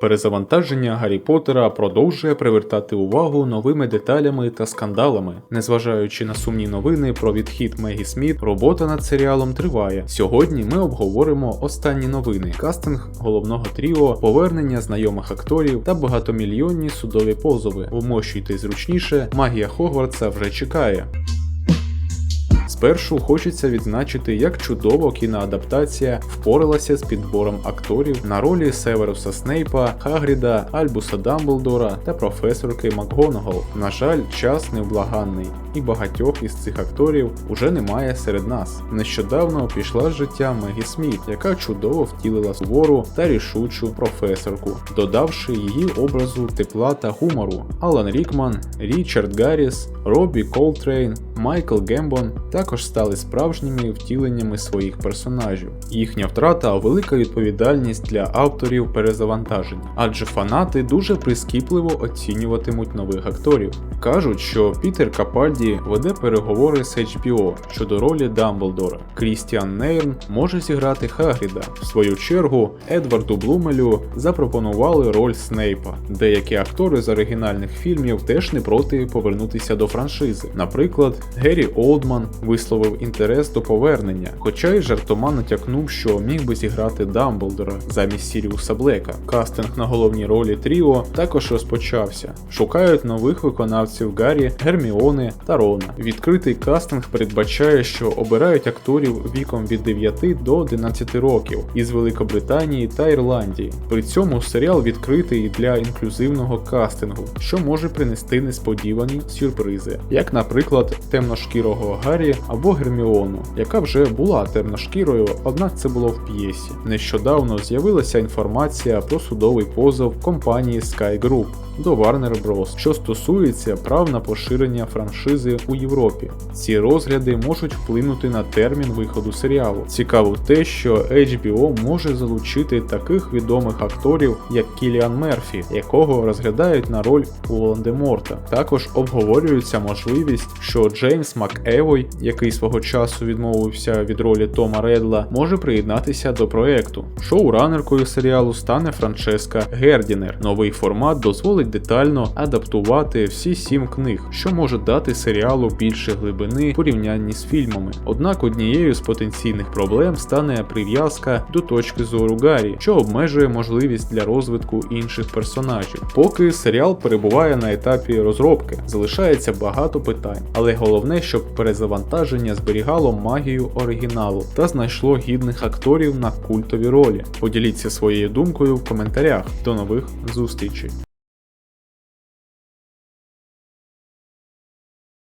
Перезавантаження Гаррі Поттера продовжує привертати увагу новими деталями та скандалами. Незважаючи на сумні новини про відхід Мегі Сміт, робота над серіалом триває. Сьогодні ми обговоримо останні новини: кастинг головного тріо, повернення знайомих акторів та багатомільйонні судові позови. Вмощуйтесь зручніше, магія Хогвартса вже чекає. Спершу хочеться відзначити, як чудово кіноадаптація впоралася з підбором акторів на ролі Северуса Снейпа, Хагріда, Альбуса Дамблдора та професорки МакГонагал. На жаль, час невблаганний, і багатьох із цих акторів уже немає серед нас. Нещодавно пішла з життя Мегі Сміт, яка чудово втілила сувору та рішучу професорку, додавши її образу тепла та гумору. Алан Рікман, Річард Гарріс, Робі Колтрейн, Майкл Гембон також стали справжніми втіленнями своїх персонажів. Їхня втрата велика відповідальність для авторів перезавантаження, адже фанати дуже прискіпливо оцінюватимуть нових акторів. Кажуть, що Пітер Капальді веде переговори з HBO щодо ролі Дамблдора. Крістіан Нейрн може зіграти Хагріда. В свою чергу Едварду Блумелю запропонували роль Снейпа. Деякі актори з оригінальних фільмів теж не проти повернутися до франшизи. Наприклад, Геррі Олдман висловив інтерес до повернення, хоча й жартома натякнув, що міг би зіграти Дамблдора замість Сіріуса Блека. Кастинг на головні ролі Тріо також розпочався. Шукають нових виконавців Гаррі, Герміони та Рона. Відкритий кастинг передбачає, що обирають акторів віком від 9 до 11 років із Великобританії та Ірландії. При цьому серіал відкритий для інклюзивного кастингу, що може принести несподівані сюрпризи, як, наприклад, темношкірого Гаррі або Герміону, яка вже була темношкірою, однак це було в п'єсі. Нещодавно з'явилася інформація про судовий позов компанії Sky Group до Warner Bros., що стосується прав на поширення франшизи у Європі. Ці розгляди можуть вплинути на термін виходу серіалу. Цікаво те, що HBO може залучити таких відомих акторів, як Кіліан Мерфі, якого розглядають на роль Волан-де-Морта. Також обговорюється можливість, що Джеймс МакЕвой, який свого часу відмовився від ролі Тома Редла, може приєднатися до проекту. Шоуранеркою серіалу стане Франческа Гердінер. Новий формат дозволить детально адаптувати всі сім книг, що може дати серіалу більше глибини в порівнянні з фільмами. Однак однією з потенційних проблем стане прив'язка до точки зору Гаррі, що обмежує можливість для розвитку інших персонажів. Поки серіал перебуває на етапі розробки, залишається багато питань, але головне, щоб перезавантаження зберігало магію оригіналу та знайшло гідних акторів на культові ролі. Поділіться своєю думкою в коментарях. До нових зустрічей!